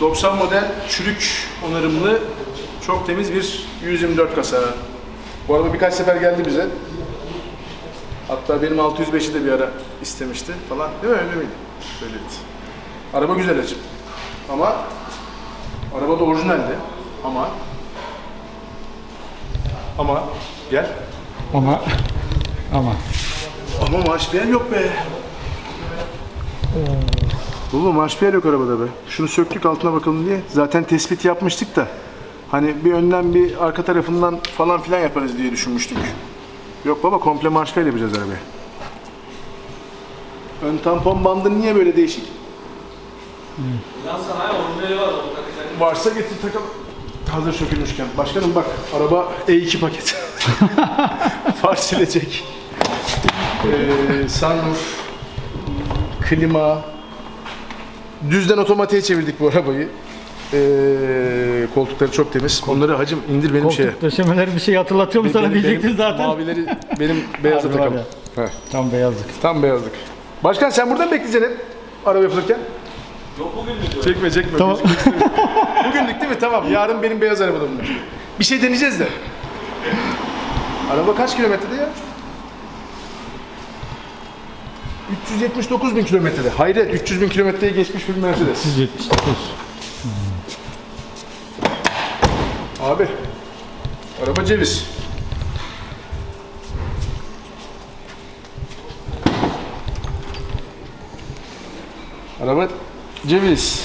90 model çürük onarımlı çok temiz bir 124 kasa. Bu araba birkaç sefer geldi bize. Hatta benim 605'i de bir ara istemişti falan. Değil mi öyle miydi? Öyleydi. Araba güzel acım. Ama araba da orijinaldi. Ama ama gel. Ama ama Ama maaş beğen yok be. Baba maaş beğen yok arabada be. Şunu söktük altına bakalım diye. Zaten tespit yapmıştık da. Hani bir önden bir arka tarafından falan filan yaparız diye düşünmüştük. Yok baba komple marş beğen yapacağız arabaya. Ön tampon bandı niye böyle değişik? Varsa getir takalım. Hazır sökülmüşken. Başkanım bak araba E2 paket. Far silecek. Ee, sunroof, klima, düzden otomatiğe çevirdik bu arabayı. Ee, koltukları çok temiz. Onları hacım indir benim koltuk şeye. döşemeleri bir şey hatırlatıyor mu sana Benim- diyecektin benim zaten. Mavileri benim beyaza Harbi var takalım. Heh, Tam beyazlık. tam beyazlık. Başkan sen burada mı bekleyeceksin hep araba yapılırken? Yok bugün Çekme çekme. Tamam. Bugünlük değil mi? Tamam. Yarın benim beyaz arabada bunlar. Bir şey deneyeceğiz de. Araba kaç kilometrede ya? 379 bin kilometrede. Hayret 300 bin kilometreye geçmiş bir Mercedes. 179. Abi. Araba ceviz. Araba ceviz.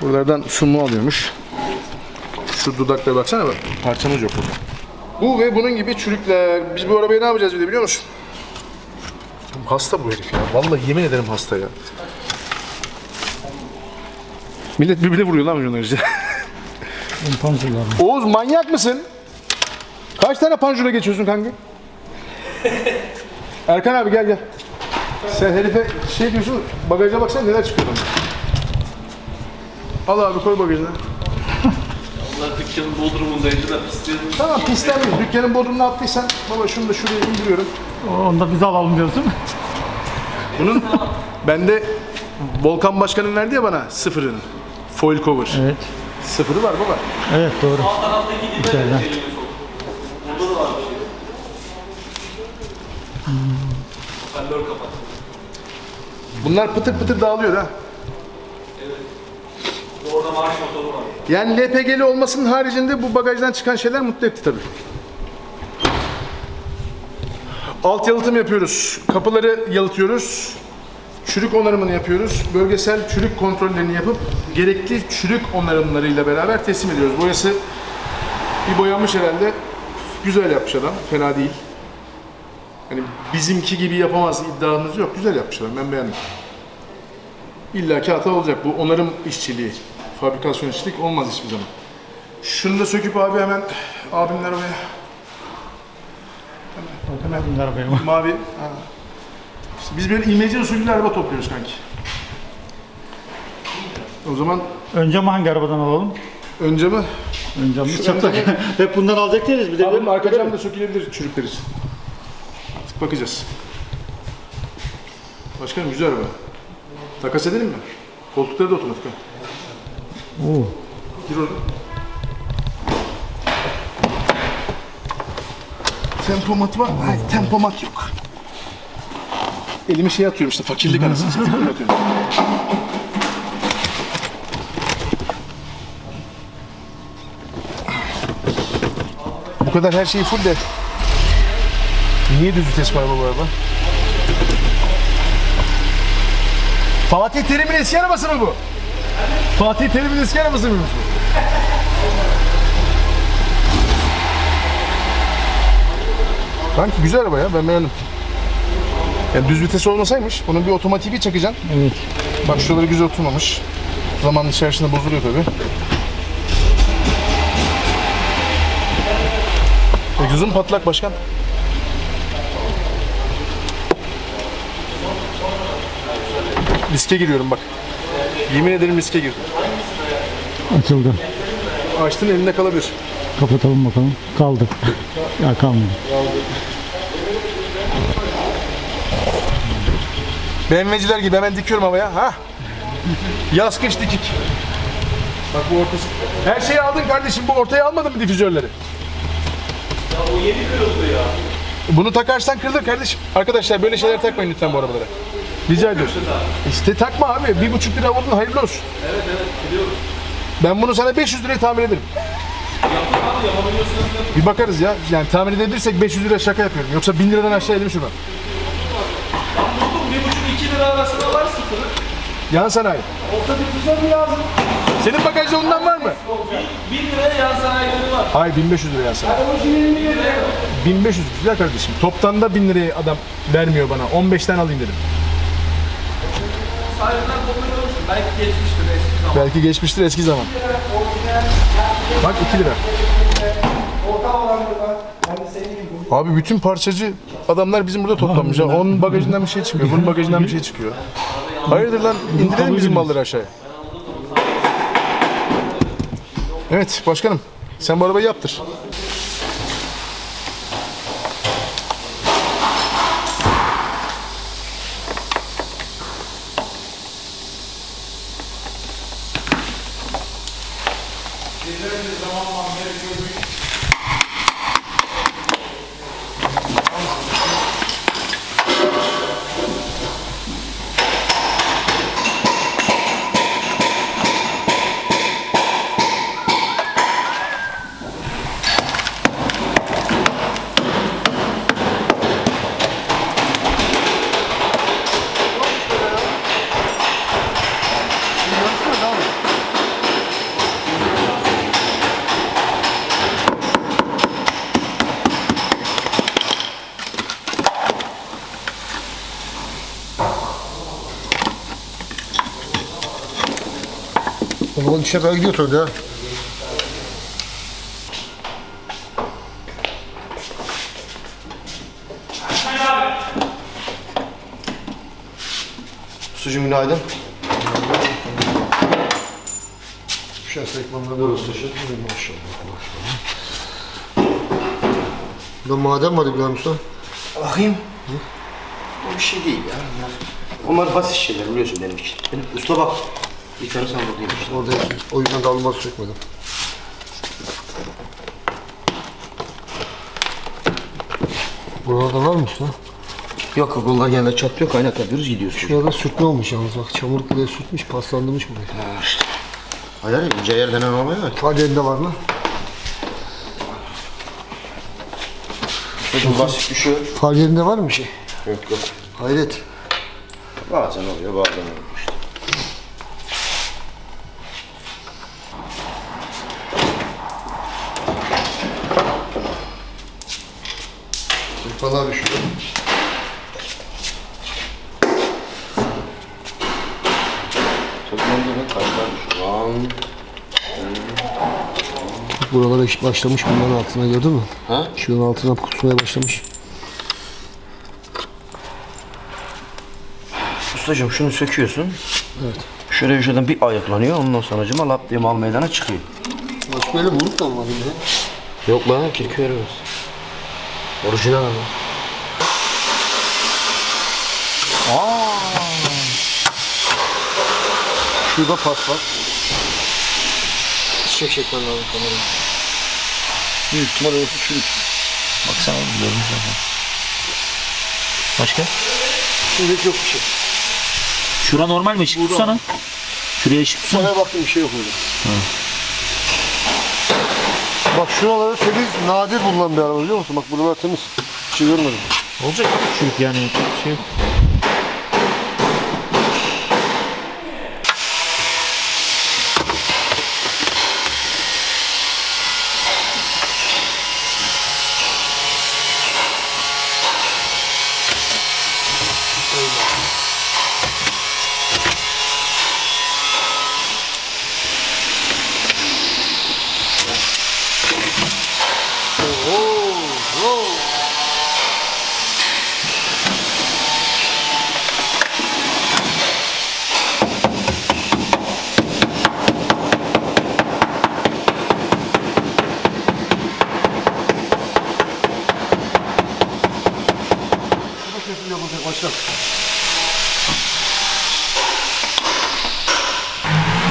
Buralardan sumu alıyormuş. Şu dudaklara baksana bak. Parçamız yok burada. Bu ve bunun gibi çürükler. Biz bu arabayı ne yapacağız bir de biliyor musun? Hasta bu herif ya. Vallahi yemin ederim hasta ya. Millet birbirine vuruyor lan milyonlarca. Panjurlar. Oğuz manyak mısın? Kaç tane panjura geçiyorsun kanka? Erkan abi gel gel. Sen herife şey diyorsun, bagaja baksana neler çıkıyor ondan. Al abi koy bagajına. Dükkanın bodrumundaydı da pisliğin Tamam pislenmiyor. Dükkanın bodrumuna attıysan baba şunu da şuraya indiriyorum. Onu da biz alalım diyorsun. Bunun bende Volkan Başkan'ın verdi ya bana sıfırını. Foil cover. Evet. Sıfırı var baba. Evet doğru. alt taraftaki dibe İçeriden. de da var bir şey. Hoparlör kapat. Bunlar pıtır pıtır dağılıyor ha. Orada marş motoru var. Yani LPG'li olmasının haricinde bu bagajdan çıkan şeyler mutlu etti tabii. Alt yalıtım yapıyoruz. Kapıları yalıtıyoruz. Çürük onarımını yapıyoruz. Bölgesel çürük kontrollerini yapıp gerekli çürük onarımlarıyla beraber teslim ediyoruz. Boyası bir boyanmış herhalde. Güzel yapmış adam. Fena değil. Hani bizimki gibi yapamaz iddiamız yok. Güzel yapmış adam. Ben beğendim. İlla ki hata olacak. Bu onarım işçiliği, fabrikasyon işçilik olmaz hiçbir zaman. Şunu da söküp abi hemen abimler oraya Bakın arabaya bak. mavi. Ha. İşte biz böyle imece usulü araba topluyoruz kanki. O zaman Önce mi hangi arabadan alalım? önce mi? Önce mi? Çatlak. Hep bundan alacak değiliz bir de. Abi arka cam da sökülebilir çürükler için. Artık bakacağız. Başkanım güzel araba. Takas edelim mi? Koltukları da otomatik. Oo. Gir orada. Tempomat var. Hayır, tempomat yok. Elimi şey atıyorum işte fakirlik satayım atıyorum. Bu kadar her şeyi full de Niye düz vites var bu araba? Fatih Terim'in eski arabası mı bu? Fatih Terim'in eski arabası mıymış bu? Kanki güzel araba ya ben beğendim. Yani düz vites olmasaymış bunun bir otomatiği çakacaksın. Evet. Bak şuraları güzel oturmamış. Zaman içerisinde bozuluyor tabi. Egzozun patlak başkan. Riske giriyorum bak. Yemin ederim riske girdim. Açıldı. Açtın elinde kalabilir. Kapatalım bakalım. Kaldı. ya kalmadı. BMW'ciler gibi hemen dikiyorum havaya. Ha? Yaz kış dikik. Bak bu ortası. Her şeyi aldın kardeşim. Bu ortaya almadın mı difüzörleri? Ya o yeni kırıldı ya. Bunu takarsan kırılır kardeşim. Arkadaşlar böyle şeyler takmayın lütfen bu arabalara. Rica ediyoruz. İşte takma abi. Bir buçuk lira aldın hayırlı olsun. Evet evet biliyorum. Ben bunu sana 500 liraya tamir ederim. Bir bakarız ya. Yani tamir edebilirsek 500 lira şaka yapıyorum. Yoksa 1000 liradan aşağı edelim şunu. Ben buldum bir buçuk iki lira arasında var sıfırı. Yan sanayi. Orta difüzör mü lazım? Senin bagajda ondan var mı? Bin, bin liraya yan sanayileri var. Hayır 1500 lira yan sanayi. 1500 güzel kardeşim. Toptan da 1000 liraya adam vermiyor bana. 15'ten alayım dedim. Sahibinden olmuştur. Belki geçmiştir eski zaman. Belki geçmiştir eski zaman. Bak 2 lira. Abi bütün parçacı adamlar bizim burada toplanmış. ha. Onun bagajından bir şey çıkıyor, bunun bagajından bir şey çıkıyor. Hayırdır lan indirelim bizim malları aşağıya. Evet başkanım sen bu arabayı yaptır. O zaman işe böyle gidiyor tabii ha. Sucuğum günaydın. Şahsı ekmanlar böyle ustaşı. Maşallah maşallah. Maden vardı biliyor musun? Bakayım. O bir şey değil ya. Onlar basit şeyler biliyorsun benim için. Benim usta bak. Bir tane işte. Orada o yüzden de alınmaz sökmedim. Buralarda var mı usta? Yok okullar yerine çatlıyor kaynak yapıyoruz gidiyoruz. Şurada sürtme olmuş yalnız bak. Çamur buraya sürtmüş, paslandırmış burayı. Ha işte. Hayır ince yer denen olay var. Fade'inde var mı? Çocuğum basit şey yok. Fade'inde var mı bir şey? Yok yok. Hayret. Bazen oluyor bazen olmuyor işte. Sırtmalar düşüyor. Toplamda ne taşlar düşüyor lan. Buralara başlamış bunların altına gördün mü? Ha? Şunun altına kusmaya başlamış. Ustacığım şunu söküyorsun. Evet. Şöyle şuradan bir ayaklanıyor ondan sonra cıma lap diye mal meydana çıkıyor. Bak böyle vurup da olmadı ya. Yok lan kirpi veriyoruz. Orijinal ama. Şurada pas var. Çek çekmen lazım kamerayı. Büyük ihtimal orası çürük. Baksana görmüş zaten. Başka? Şimdi yok bir şey. Şura normal mi? Işık tutsana. Şuraya ışık tutsana. Sonra baktım bir şey yok orada. Bak şuraları temiz, nadir bulunan bir araba biliyor musun? Bak buralar temiz. Bir şey görmedim. Olacak çünkü yani şey yok.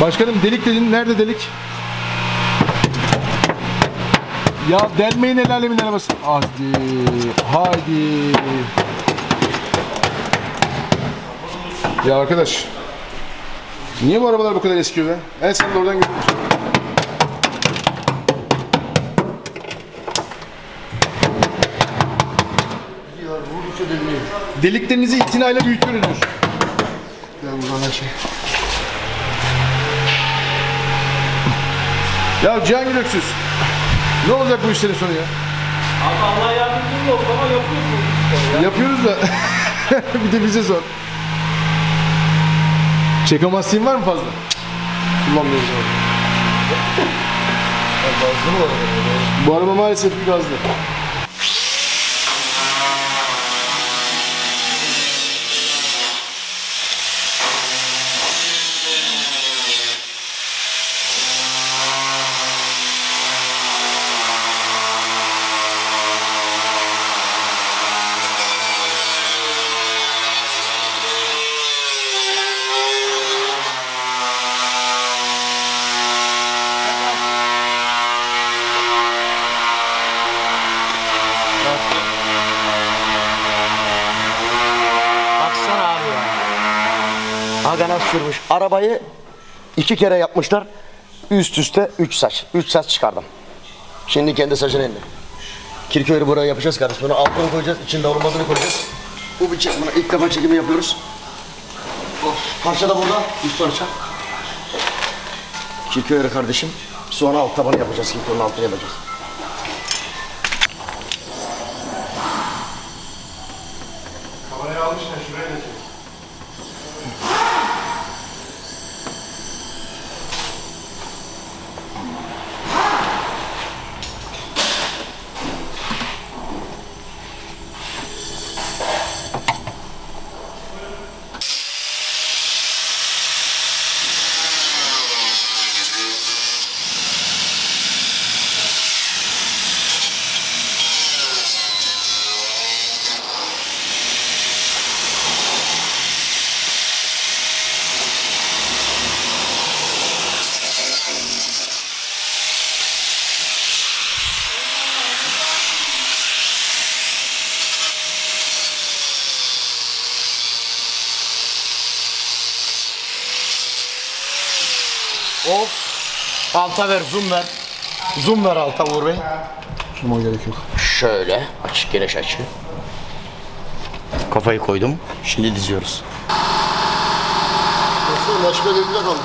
Başkanım delik dedin. Nerede delik? Ya delmeyin el alemin arabası. Hadi. Hadi. Ya arkadaş. Niye bu arabalar bu kadar eskiyor be? En sen de oradan deliniyor. Deliklerinizi itinayla büyütüyoruz. Ya buradan her şey. Ya Cihangir Öksüz. Ne olacak bu işlerin sonu ya? Abi Allah yardımcınız olsun ama yapıyorsunuz ya. Yapıyoruz da bir de bize sor. Çekamazsın var mı fazla? Kullanmıyoruz abi. Gazlı mı var arabada? Bu araba maalesef bir gazlı. Arabayı iki kere yapmışlar. Üst üste üç saç. Üç saç çıkardım. Şimdi kendi saçını indi. Kirköy'ü buraya yapacağız kardeşim. Bunu altına koyacağız. içinde olmasını koyacağız. Bu bir çek. Buna ilk defa çekimi yapıyoruz. Of. Parça da burada. Üst parça. Kirköy'ü kardeşim. Sonra alt tabanı yapacağız. Kirköy'ün altını yapacağız. Alta ver, zoom ver. Zoom ver alta Uğur Bey. Zoom'a gerek yok. Şöyle, açık geniş açı. Kafayı koydum. Şimdi diziyoruz. Baksanalaşma dediğinde kaldı.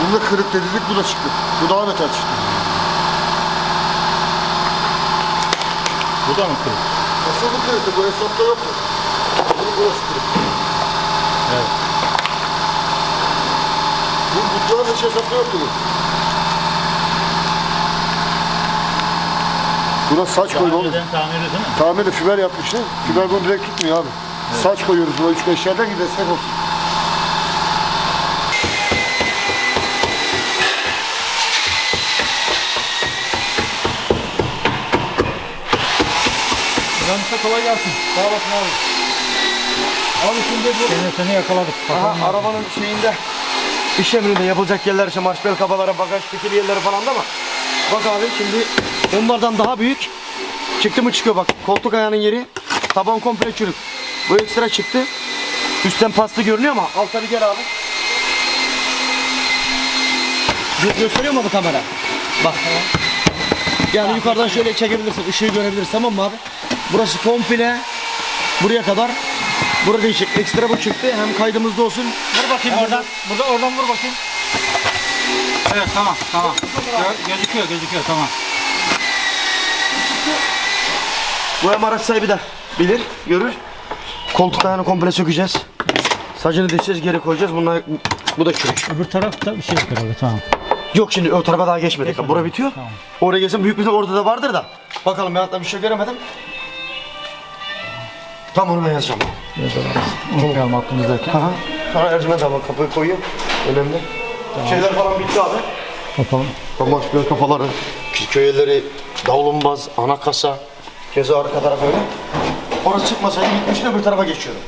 Bunda kırık dedik bu da çıktı. Bu daha beter çıktı. Bu da mı kırık? Nasıl bu kırıktı? Bu hesapta yok mu? Bunun burası kırık. Bu butların hiç hesapta yoktu bu. Buna saç koyma oğlum. tamiri değil mi? Tamiri fiber yapmışlar. Fiber bunu direkt tutmuyor abi. Saç koyuyoruz buna 3-5 yerden ki destek olsun. Ramisa kolay gelsin. Sağ olasın abi. Abi şimdi bu... Seni, seni yakaladık. Aha, arabanın şeyinde iş emrinde yapılacak yerler işte marşbel kafaları, bagaj fikir yerleri falan da ama bak abi şimdi onlardan daha büyük çıktı mı çıkıyor bak koltuk ayağının yeri taban komple çürük. Bu ekstra çıktı. Üstten paslı görünüyor ama alta bir gel abi. Gö- gösteriyor mu bu kamera? Bak. Yani yukarıdan şöyle çekebilirsin, ışığı görebilirsin tamam mı abi? Burası komple buraya kadar. Burada değişik. Ekstra bu çıktı. Hem kaydımızda olsun. Vur bakayım oradan. Burada oradan vur bakayım. Evet tamam tamam. Gö- gözüküyor gözüküyor tamam. Bu hem araç sahibi de bilir, görür. Koltuk ayağını komple sökeceğiz. Sacını dişeceğiz, geri koyacağız. Bunlar, bu da çürük. Öbür tarafta bir şey yok herhalde tamam. Yok şimdi o tarafa daha geçmedik. Bura bitiyor. Oraya gelsin büyük bir de orada da vardır da. Bakalım ben hatta bir şey göremedim. Tam onu ben yazacağım. Unutmayalım aklımızdayken. Aha. Sonra Ercüment abi kapıyı koyuyor. Önemli. Şeyler falan bitti abi. Yapalım. Bak böyle kafaları, köyleri, davlumbaz, ana kasa, keza arka taraf öyle. Orası çıkmasaydı bitmişti öbür tarafa geçiyorum.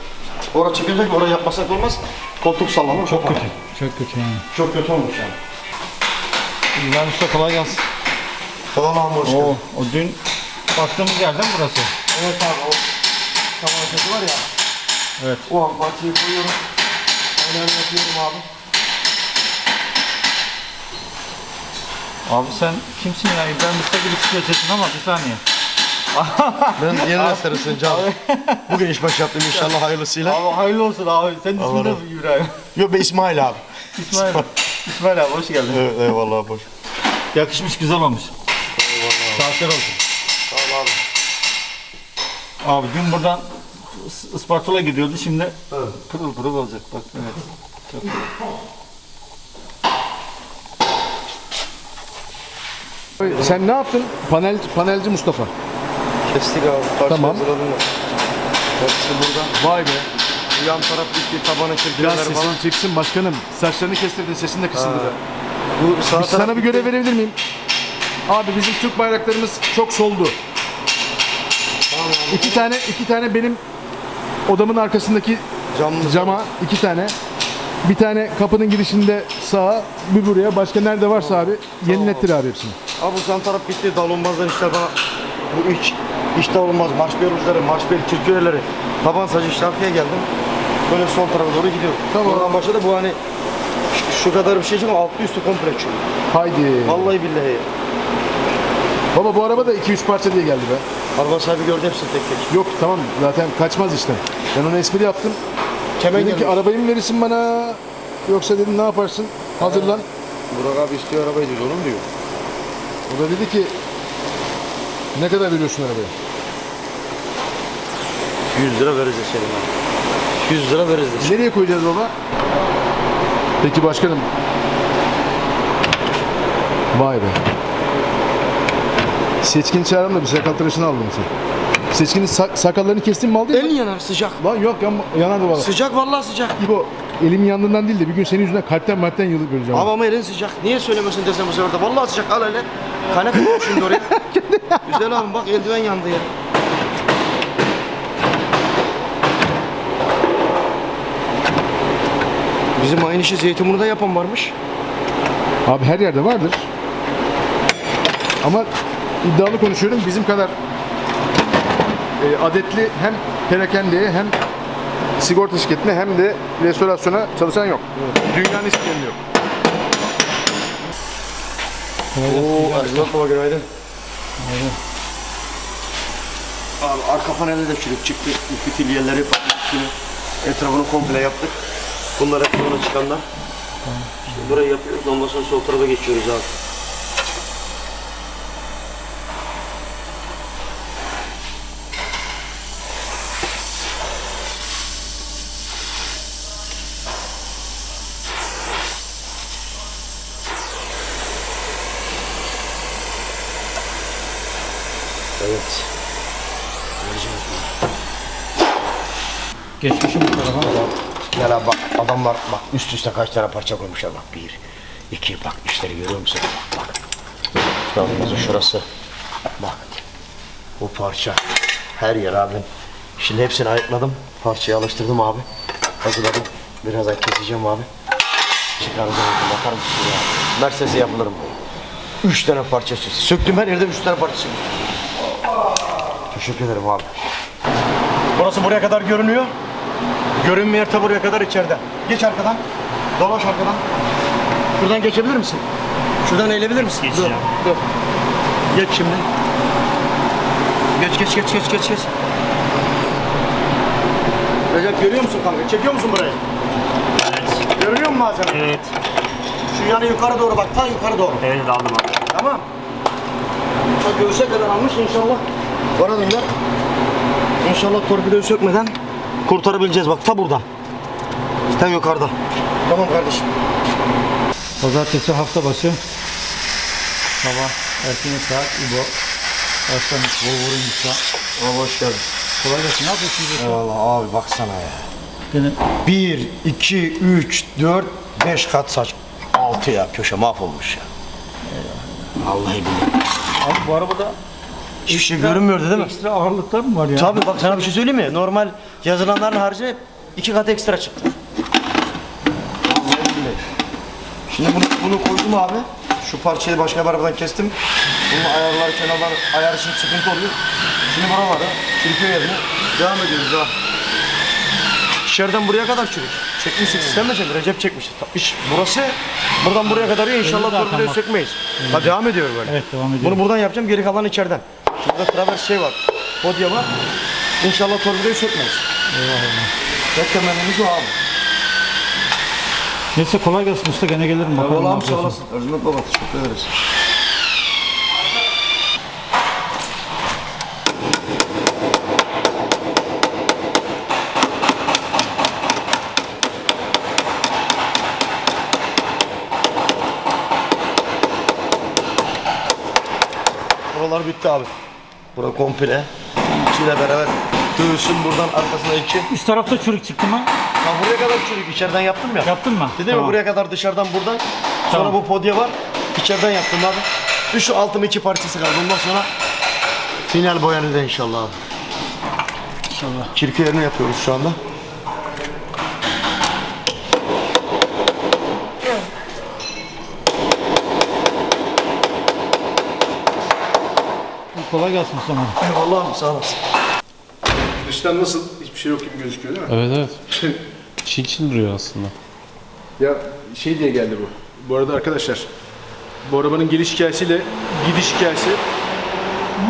Orası çıkacak orayı yapmasak olmaz. Koltuk sallanır. Çok kötü. Çok kötü yani. Çok kötü olmuş yani. Ben usta kolay gelsin. Falan abi hoş O, geldin. o dün baktığımız yerden burası. Evet abi o tamam var ya. Evet. O an parçayı koyuyorum. Aynen yapıyorum abi. Abi sen kimsin ya? İbrahim Usta gibi çıkıyor sesin ama bir saniye. Ben yeni restoranısın Can. Bugün iş başı yaptım inşallah hayırlısıyla. Abi hayırlı olsun abi. Senin ismin ne İbrahim? Yok ben İsmail abi. İsmail. İsmail abi hoş geldin. Evet eyvallah boş. Yakışmış güzel olmuş. Saatler olsun. Sağ ol abi. Abi dün buradan Isparta'ya gidiyordu şimdi pırıl pırıl olacak bak evet. Çok Sen ne yaptın? Panel, panelci Mustafa. Kestik abi. Parça Tamam. hazırladım da. Hepsi burada. Vay be. Bu yan taraf bitti. Kirpiler sesin falan. çıksın başkanım. Saçlarını kestirdin, sesin de kısıldı. da. Bu sağ taraf Sana bir görev verebilir miyim? Abi bizim Türk bayraklarımız çok soldu. İki tane, iki tane benim odamın arkasındaki camlı. cama, iki tane. Bir tane kapının girişinde sağa, bir buraya. Başka nerede varsa abi yenilettir abi hepsini. Abi bu yan taraf bitti. Dalınmazlar işte bana. Bu iç, iç dalınmaz. Marş uçları, marş bel kirpilerleri. Taban sacı şarkıya geldim. Böyle sol tarafa doğru gidiyorum. Tamam. Oradan başladı bu hani şu, şu kadar bir şey çıkıyor altı üstü komple çıkıyor. Haydi. Vallahi billahi. Baba bu araba da 2-3 parça diye geldi be. Araba sahibi gördü hepsini tek tek. Yok tamam zaten kaçmaz işte. Ben ona espri yaptım. Kemen Dedim ki gelmiş. arabayı mı verirsin bana yoksa dedim ne yaparsın? Hazırlan. Burak abi istiyor arabayı diyor. Onu mu diyor? O da dedi ki ne kadar veriyorsun arabaya? 100 lira veririz senin abi. 100 lira veririz de. Nereye koyacağız baba? Peki başkanım. Vay be. Seçkin çağırın da bir sakal tıraşını aldım sen. Seçkinin sak- sakallarını kestin mi aldın mı? Elin yanar sıcak. Lan yok yan, yanardı valla. Sıcak vallahi sıcak. İbo elim yandığından değil de bir gün senin yüzünden kalpten malpten yılıp göreceğim. Abi ama elin sıcak. Niye söylemesin desem bu sefer de. Vallahi sıcak. Al hele. Kaynak koyayım şimdi oraya. Güzel abi bak eldiven yandı ya. Bizim aynı işi Zeytinburnu'da yapan varmış. Abi her yerde vardır. Ama iddialı konuşuyorum bizim kadar e, adetli hem perakendeye hem sigorta şirketine hem de restorasyona çalışan yok. Dünyanın hiçbir yerinde yok. Oo, Erzurum baba günaydın. Abi arka panelde de çürük çıktı. Üstünü, etrafını komple yaptık. Bunlar hep sonra çıkanlar. Şimdi burayı yapıyoruz. Ondan sonra sol tarafa geçiyoruz abi. Evet. Geçmişim bu tarafa. Gel bak adamlar bak üst üste kaç tane parça koymuşlar bak bir, iki bak işleri görüyor musun? Bak bak. Kitabımızın şurası. Bak. Bu parça. Her yer abi. Şimdi hepsini ayıkladım. Parçayı alıştırdım abi. Hazırladım. Birazdan keseceğim abi. Çıkaracağım. Bakar mısın ya? Mercedes'e yapılırım. Üç tane parça üste. Söktüm her yerde üç tane parça üste. Teşekkür ederim abi. Burası buraya kadar görünüyor. Görünmeyen ta buraya kadar içeride. Geç arkadan. Dolaş arkadan. Şuradan geçebilir misin? Şuradan eğilebilir misin? Geçeceğim. Dur, dur. Geç şimdi. Geç geç geç geç geç geç. Recep görüyor musun kanka? Çekiyor musun burayı? Evet. Görünüyor mu malzeme? Evet. Şu yanı yukarı doğru bak. Ta yukarı doğru. Evet aldım abi. Tamam. Bak göğüse kadar almış inşallah. Bana döner. İnşallah torpidoyu sökmeden kurtarabileceğiz bak ta burada. Ta yukarıda. Tamam kardeşim. Pazartesi hafta başı. Sabah erken saat İbo. Başlamış Wolverine'sa. Abi hoş geldin. Kolay gelsin. Ne yapıyorsunuz? Eyvallah abi baksana ya. Gene 1, 2, 3, 4, 5 kat saç. 6 ya köşe mahvolmuş ya. Vallahi billahi. Abi bu arabada Hiçbir şey görünmüyordu değil mi? ekstra ağırlıklar mı var ya? Tabii bak sana bir şey söyleyeyim mi? Normal yazılanların harcı iki kat ekstra çıktı. Şimdi bunu, bunu koydum abi. Şu parçayı başka bir arabadan kestim. Bunu ayarlar kenarlar ayar için sıkıntı oluyor. Şimdi buraları çürüküyor yerine devam ediyoruz ha. İçeriden buraya kadar çürük. Çekmişsin sen mi çektin? Recep çekmişti. İş burası buradan buraya kadar ya inşallah zaten torpidoyu bak. sökmeyiz. Ha devam ediyor böyle. Evet devam ediyor. Bunu buradan yapacağım geri kalan içeriden. Burada travers şey var. Podya var. İnşallah torpidoyu sökmeyiz. Eyvallah. Tek temennimiz o abi. Neyse kolay gelsin usta gene gelirim bakalım. Eyvallah abi sağ olasın. Ercüment baba teşekkür ederiz. Buralar bitti abi. Bura komple. İçiyle beraber göğsün buradan arkasına iki. Üst tarafta çürük çıktı mı? Ha buraya kadar çürük içeriden yaptım ya. Yaptın mı? Dedim Tamam. mi buraya kadar dışarıdan buradan. Sonra Tamam. bu podya var. İçeriden yaptım abi. Bir şu altım iki parçası kaldı. Ondan sonra final boyanı da inşallah abi. İnşallah. Kirpi yerini yapıyoruz şu anda. Kolay gelsin bana. Eyvallah abi sağ olasın. Dıştan nasıl? Hiçbir şey yok gibi gözüküyor değil mi? Evet evet. Çil çil duruyor aslında. Ya şey diye geldi bu. Bu arada arkadaşlar bu arabanın geliş hikayesiyle gidiş hikayesi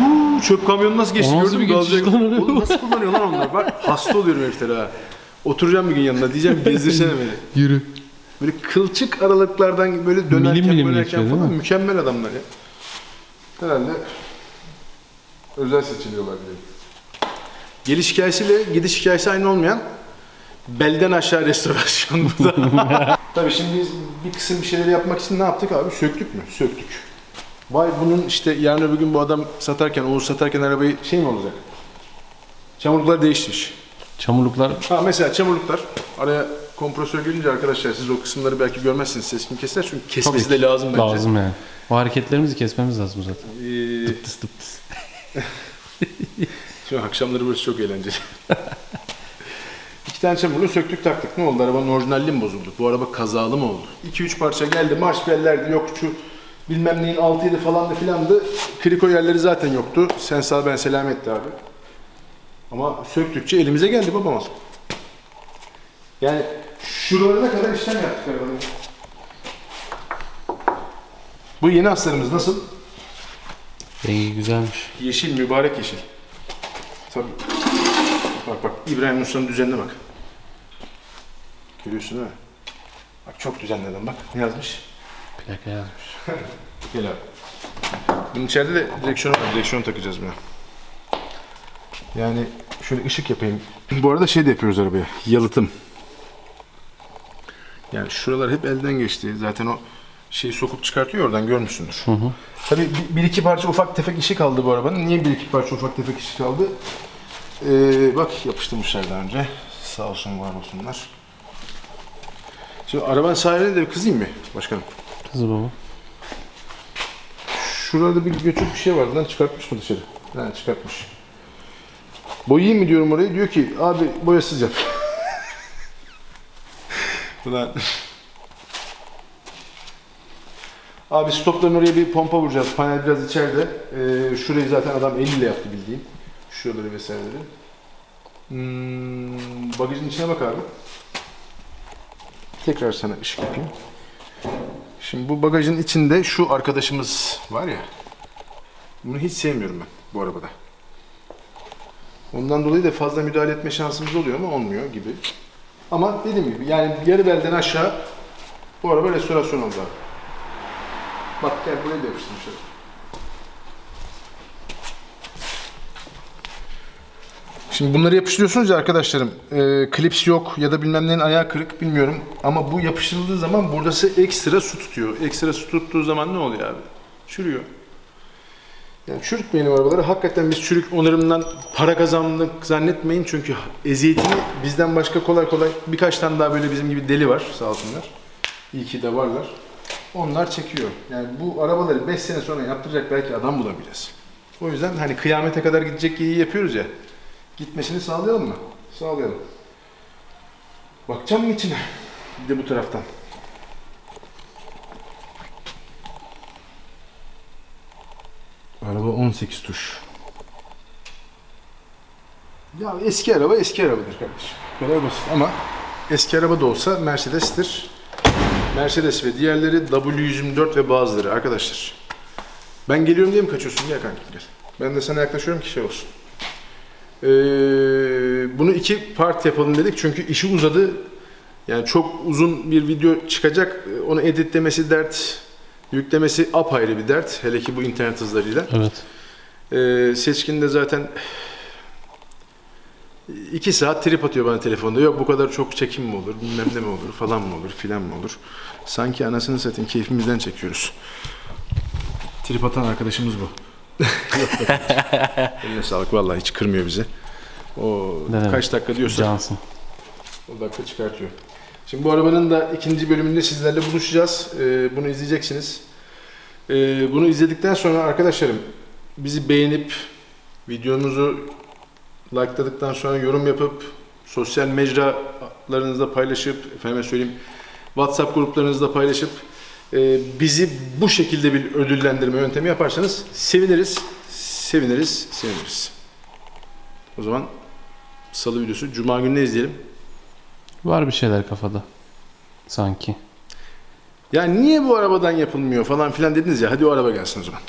Uuu, çöp kamyonu nasıl geçti O nasıl gördün mü? bir geçiş Gazlayacak- lan öyle? Oğlum nasıl kullanıyor lan onlar? Bak hasta oluyorum heriflere ha. Oturacağım bir gün yanına diyeceğim gezdirsene beni. Yürü. Böyle kılçık aralıklardan böyle dönerken Milim milim dönerken geçiyor, değil falan mi? mükemmel adamlar ya. Herhalde özel seçiliyorlar diye. Geliş hikayesiyle gidiş hikayesi aynı olmayan belden aşağı restorasyon bu da. Tabii şimdi biz bir kısım bir şeyleri yapmak için ne yaptık abi? Söktük mü? Söktük. Vay bunun işte yarın öbür gün bu adam satarken, Oğuz satarken arabayı şey mi olacak? Çamurluklar değişmiş. Çamurluklar Ha mesela çamurluklar. Araya kompresör gelince arkadaşlar siz o kısımları belki görmezsiniz. Ses kim keser çünkü kesmesi de lazım bence. lazım yani. O hareketlerimizi kesmemiz lazım zaten. Ee, Tıs tıp tıs. Şu akşamları burası çok eğlenceli. İki tane çamurluğu söktük taktık. Ne oldu? Arabanın orijinalliği mi bozuldu? Bu araba kazalı mı oldu? 2-3 parça geldi. Marş bellerdi. Yok şu bilmem neyin altıydı falandı filandı. Kriko yerleri zaten yoktu. Sen sağ ben selametti abi. Ama söktükçe elimize geldi babam aslında. Yani şuralarına kadar işlem yaptık arabanın. Bu yeni aslarımız nasıl? Rengi güzelmiş. Yeşil, mübarek yeşil. Tabii. Bak bak, İbrahim Usta'nın düzenine bak. Görüyorsun değil mi? Bak çok düzenli adam bak. Ne yazmış? Plaka yazmış. Gel abi. Bunun içeride de direksiyonu var. Direksiyon takacağız buna. Yani şöyle ışık yapayım. Bu arada şey de yapıyoruz arabaya. Yalıtım. Yani şuralar hep elden geçti. Zaten o şeyi sokup çıkartıyor oradan görmüşsündür. Tabii bir, bir iki parça ufak tefek işi kaldı bu arabanın. Niye bir iki parça ufak tefek işi kaldı? Ee, bak yapıştırmışlar daha önce. Sağ olsun var olsunlar. Şimdi arabanın sahibine de bir kızayım mı başkanım? Kızı baba. Şurada bir göçük bir şey vardı lan çıkartmış mı dışarı? Ha çıkartmış. Boyayayım mı diyorum orayı diyor ki abi boyasız yap. Ulan. Abi stopların oraya bir pompa vuracağız. Panel biraz içeride. Ee, şurayı zaten adam eliyle yaptı bildiğin. Şuraları vesaireleri. Hmm, bagajın içine bak abi. Tekrar sana ışık yapayım. Şimdi bu bagajın içinde şu arkadaşımız var ya. Bunu hiç sevmiyorum ben bu arabada. Ondan dolayı da fazla müdahale etme şansımız oluyor ama olmuyor gibi. Ama dediğim gibi yani yarı belden aşağı bu araba restorasyon oldu. Bak gel buraya da yapıştırmışlar. Şimdi bunları yapıştırıyorsunuz ya arkadaşlarım. E, klips yok ya da bilmem neyin ayağı kırık bilmiyorum. Ama bu yapıştırıldığı zaman buradası ekstra su tutuyor. Ekstra su tuttuğu zaman ne oluyor abi? Çürüyor. Yani çürütmeyin arabaları. Hakikaten biz çürük onarımdan para kazandık zannetmeyin. Çünkü eziyetini bizden başka kolay kolay birkaç tane daha böyle bizim gibi deli var sağ olsunlar. İyi ki de varlar onlar çekiyor. Yani bu arabaları 5 sene sonra yaptıracak belki adam bulamayacağız. O yüzden hani kıyamete kadar gidecek iyi yapıyoruz ya. Gitmesini sağlayalım mı? Sağlayalım. Bakacağım mı içine? Bir de bu taraftan. Araba 18 tuş. Ya eski araba eski arabadır kardeşim. Kadar basit ama eski araba da olsa Mercedes'tir. Mercedes ve diğerleri W124 ve bazıları arkadaşlar. Ben geliyorum diye mi kaçıyorsun? Gel kankim gel. Ben de sana yaklaşıyorum ki şey olsun. Ee, bunu iki part yapalım dedik çünkü işi uzadı. Yani çok uzun bir video çıkacak. Onu editlemesi dert, yüklemesi apayrı bir dert. Hele ki bu internet hızlarıyla. Evet. Ee, Seçkin de zaten iki saat trip atıyor bana telefonda. Yok bu kadar çok çekim mi olur, bilmem ne mi olur, falan mı olur, filan mı olur. Sanki anasını satayım keyfimizden çekiyoruz. Trip atan arkadaşımız bu. Eline sağlık vallahi hiç kırmıyor bizi. O demek? kaç dakika diyorsa Cansın. o dakika çıkartıyor. Şimdi bu arabanın da ikinci bölümünde sizlerle buluşacağız. Ee, bunu izleyeceksiniz. Ee, bunu izledikten sonra arkadaşlarım bizi beğenip videomuzu likeladıktan sonra yorum yapıp sosyal mecralarınızda paylaşıp efendime söyleyeyim WhatsApp gruplarınızda paylaşıp e, bizi bu şekilde bir ödüllendirme yöntemi yaparsanız seviniriz, seviniriz, seviniriz. O zaman salı videosu cuma gününe izleyelim. Var bir şeyler kafada. Sanki. Ya niye bu arabadan yapılmıyor falan filan dediniz ya hadi o araba gelsin o zaman.